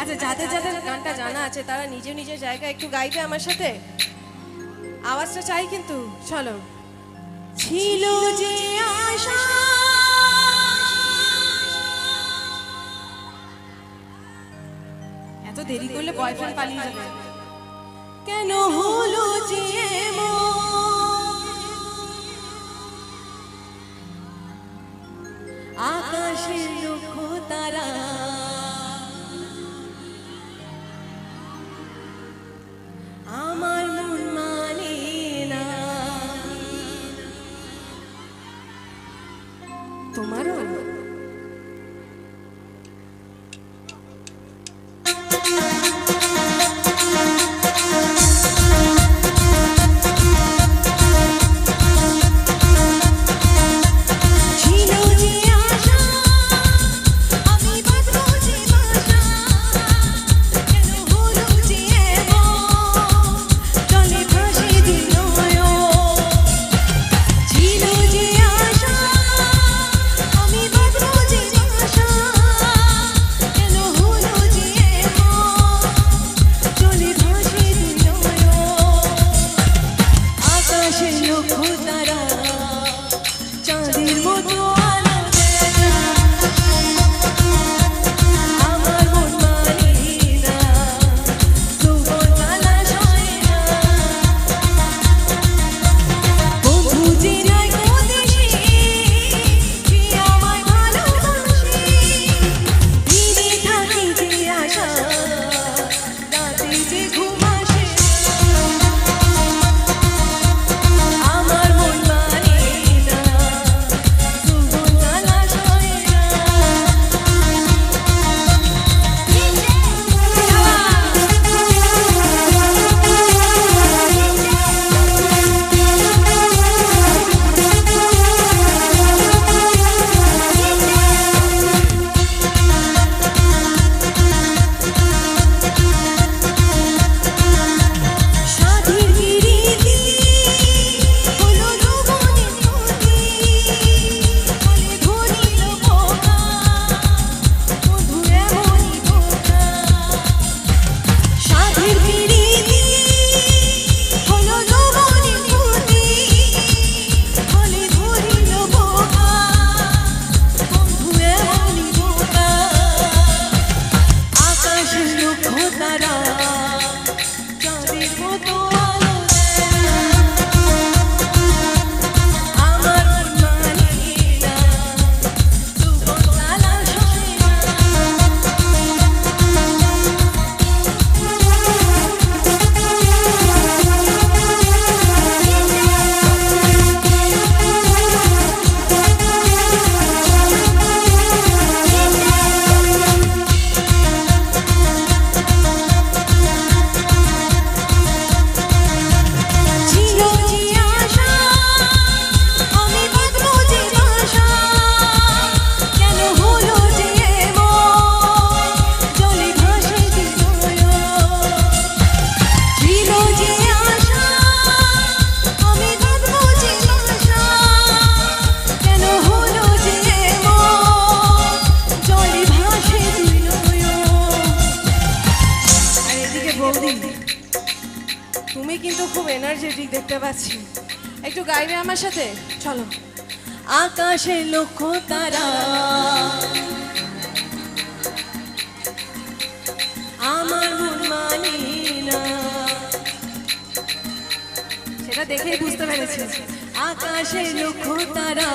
আচ্ছা যাদের যাদের গানটা জানা আছে, তারা নিজে নিজে জায়গায় একটু গাইবে আমার সাথে? আওয়াজটা চাই কিন্তু, চলো। ছিল যে আশা, এত দেরি করলে বয়ফ্রেন্ড পালিয়ে যাবে। কেন হলো যে tomaron আসে লক্ষ তারা চাঁদের মতো খুব এনার্জেটিক দেখতে পাচ্ছি। একটু গাইবে আমার সাথে? চলো। আকাশে লক্ষ তারা। আমার মানি না। সেটা দেখেই বুঝতে পেরেছি। আকাশে লক্ষ তারা।